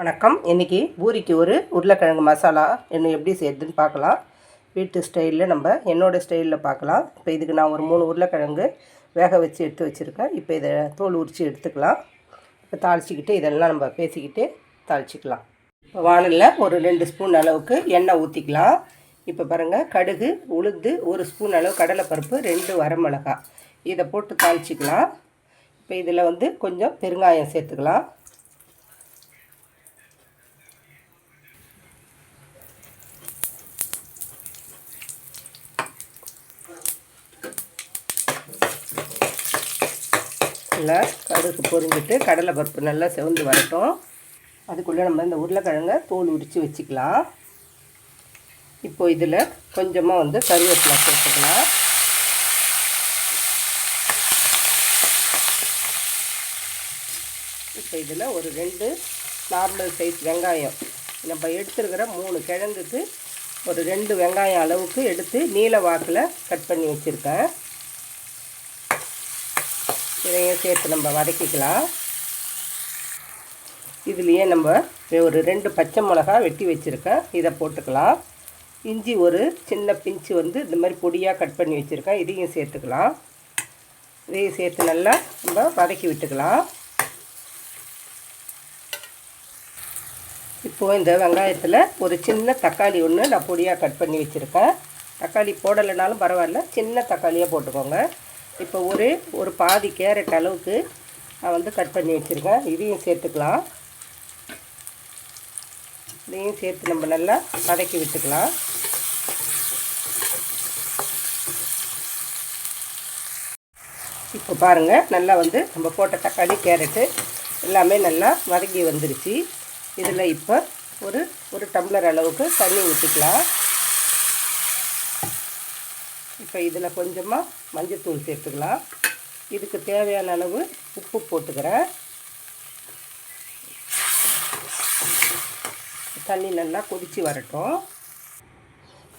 வணக்கம். இன்றைக்கி பூரிக்கு ஒரு உருளைக்கிழங்கு மசாலா என்ன எப்படி செய்யுதுன்னு பார்க்கலாம். வீட்டு ஸ்டைலில் நம்ம என்னோடய ஸ்டைலில் பார்க்கலாம். இப்போ இதுக்கு நான் ஒரு மூணு உருளைக்கிழங்கு வேக வச்சு எடுத்து வச்சுருக்கேன். இப்போ இதை தோல் உரித்து எடுத்துக்கலாம். இப்போ தாளிச்சிக்கிட்டு இதெல்லாம் நம்ம பேசிக்கிட்டு தாளிச்சிக்கலாம். இப்போ வானலில் ஒரு ரெண்டு ஸ்பூன் அளவுக்கு எண்ணெய் ஊற்றிக்கலாம் இப்போ பாருங்கள் கடுகு உளுந்து ஒரு ஸ்பூன் அளவு கடலைப்பருப்பு ரெண்டு வரமிளகாய். இதை போட்டு தாளிச்சிக்கலாம். இப்போ இதில் வந்து கொஞ்சம் பெருங்காயம் சேர்த்துக்கலாம். நல்லா கடுகு பொறிஞ்சிட்டு கடலை பருப்பு நல்லா செவந்து வரட்டும். அதுக்குள்ளே நம்ம இந்த உருளைக்கிழங்கை தோல் உரித்து வச்சுக்கலாம். இப்போ இதில் கொஞ்சமாக வந்து கருவேப்பிலை சேர்த்துக்கலாம். இப்போ இதில் ஒரு ரெண்டு நார்மல் சைஸ் வெங்காயம். நம்ம எடுத்துருக்கிற மூணு கிழங்குக்கு ஒரு ரெண்டு வெங்காயம் அளவுக்கு எடுத்து நீல வாக்கில் கட் பண்ணி வச்சுருக்கேன். இதையும் சேர்த்து நம்ம வதக்கிக்கலாம். இதுலேயே நம்ம ஒரு ரெண்டு பச்சை மிளகா வெட்டி வச்சுருக்கேன். இதை போட்டுக்கலாம். இஞ்சி ஒரு சின்ன பிஞ்சு வந்து இந்த மாதிரி பொடியாக கட் பண்ணி வச்சுருக்கேன். இதையும் சேர்த்துக்கலாம். இதையும் சேர்த்து நல்லா நம்ம வதக்கி விட்டுக்கலாம். இப்போது இந்த வெங்காயத்தில் ஒரு சின்ன தக்காளி ஒன்று நான் பொடியாக கட் பண்ணி வச்சுருக்கேன். தக்காளி போடலைனாலும் பரவாயில்ல. சின்ன தக்காளியாக போட்டுக்கோங்க. இப்போ ஒரு ஒரு பாதி கேரட் அளவுக்கு நான் வந்து கட் பண்ணி வச்சுருக்கேன். இதையும் சேர்த்துக்கலாம். இதையும் சேர்த்து நம்ம நல்லா வதக்கி விட்டுக்கலாம். இப்போ பாருங்கள் நல்லா வந்து நம்ம போட்ட தக்காளி கேரட்டு எல்லாமே நல்லா வதங்கி வந்துருச்சு. இதில் இப்போ ஒரு ஒரு டம்ளர் அளவுக்கு தண்ணி ஊற்றிக்கலாம் இப்போ இதில் கொஞ்சமாக மஞ்சத்தூள் சேர்த்துக்கலாம். இதுக்கு தேவையான அளவு உப்பு போட்டுக்கிறேன். தண்ணி நல்லா கொதித்து வரட்டும்.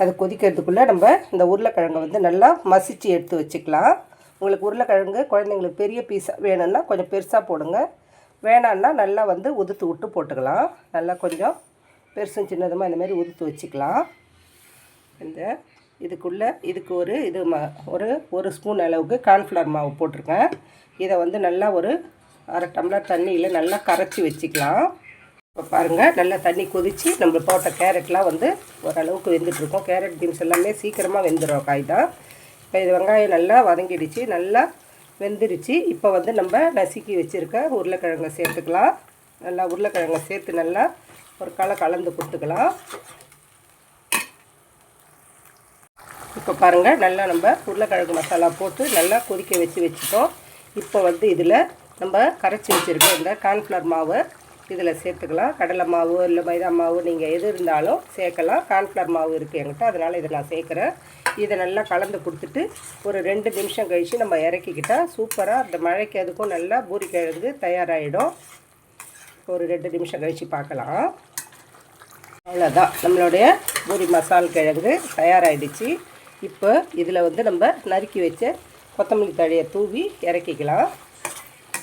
அது கொதிக்கிறதுக்குள்ளே நம்ம இந்த உருளைக்கிழங்கை வந்து நல்லா மசித்து எடுத்து வச்சுக்கலாம். உங்களுக்கு உருளைக்கிழங்கு குழந்தைங்களுக்கு பெரிய பீஸாக வேணும்னா கொஞ்சம் பெருசாக போடுங்க. வேணான்னா நல்லா வந்து உதுத்து விட்டு போட்டுக்கலாம். நல்லா கொஞ்சம் பெருசும் சின்னதுமாக இந்த மாதிரி உதுத்து வச்சுக்கலாம். இந்த இதுக்குள்ளே இதுக்கு ஒரு இது ம ஒரு ஒரு ஸ்பூன் அளவுக்கு கார்ன்ஃப்ளவர் மாவு போட்டிருக்கேன். இதை வந்து நல்லா ஒரு அரை டம்ளர் தண்ணியில் நல்லா கரைச்சி வச்சுக்கலாம். இப்போ பாருங்கள் நல்லா தண்ணி கொதித்து நம்ம போட்ட கேரட்லாம் வந்து ஓரளவுக்கு வெந்துட்டுருக்கோம். கேரட் பீன்ஸ் எல்லாமே சீக்கிரமாக வெந்துடும் காய் தான் இப்போ இது வெங்காயம் நல்லா வதங்கிடுச்சு நல்லா வெந்துருச்சு. இப்போ வந்து நம்ம நசுக்கி வச்சுருக்க உருளைக்கிழங்கை சேர்த்துக்கலாம். நல்லா உருளைக்கிழங்கை சேர்த்து நல்லா ஒரு களை கலந்து கொடுத்துக்கலாம். இப்போ பாருங்கள் நல்லா நம்ம உருளைக்கிழங்கு மசாலா போட்டு நல்லா கொதிக்க வச்சு வச்சுட்டோம். இப்போ வந்து இதில் நம்ம கரைச்சி வச்சுருக்க இந்த கார்ன்ஃப்ளவர் மாவை இதில் சேர்த்துக்கலாம். கடலை மாவு இல்லை மைதா மாவு நீங்கள் எது இருந்தாலும் சேர்க்கலாம். கார்ன்ஃப்ளவர் மாவு இருக்குது என்கிட்ட அதனால் இதை நான் சேர்க்குறேன். இதை நல்லா கலந்து கொடுத்துட்டு ஒரு ரெண்டு நிமிஷம் கழித்து நம்ம இறக்கிக்கிட்டால் சூப்பராக அந்த மழைக்கு அதுக்கும் நல்லா பூரிக்கிழங்கு தயாராகிடும். ஒரு ரெண்டு நிமிஷம் கழித்து பார்க்கலாம். அவ்வளோதான் நம்மளுடைய பூரி மசால் கிழங்கு தயாராகிடுச்சு. இப்போ இதில் வந்து நம்ம நறுக்கி வச்ச கொத்தமல்லி தழையை தூவி இறக்கிக்கலாம்.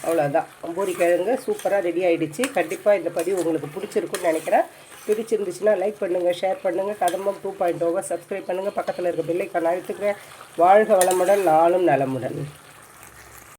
அவ்வளோதான் பூரி கிழங்கு சூப்பராக ரெடி ஆகிடுச்சு கண்டிப்பாக இந்த பதிவு உங்களுக்கு பிடிச்சிருக்குன்னு நினைக்கிறேன். பிடிச்சிருந்துச்சுன்னா லைக் பண்ணுங்கள் ஷேர் பண்ணுங்கள் கதம்பம் two point over oh subscribe பண்ணுங்கள் பக்கத்தில் இருக்க பில்லைக்கான அழுத்துக்கிறேன் வாழ்க வளமுடன் நாளும் நலமுடன்.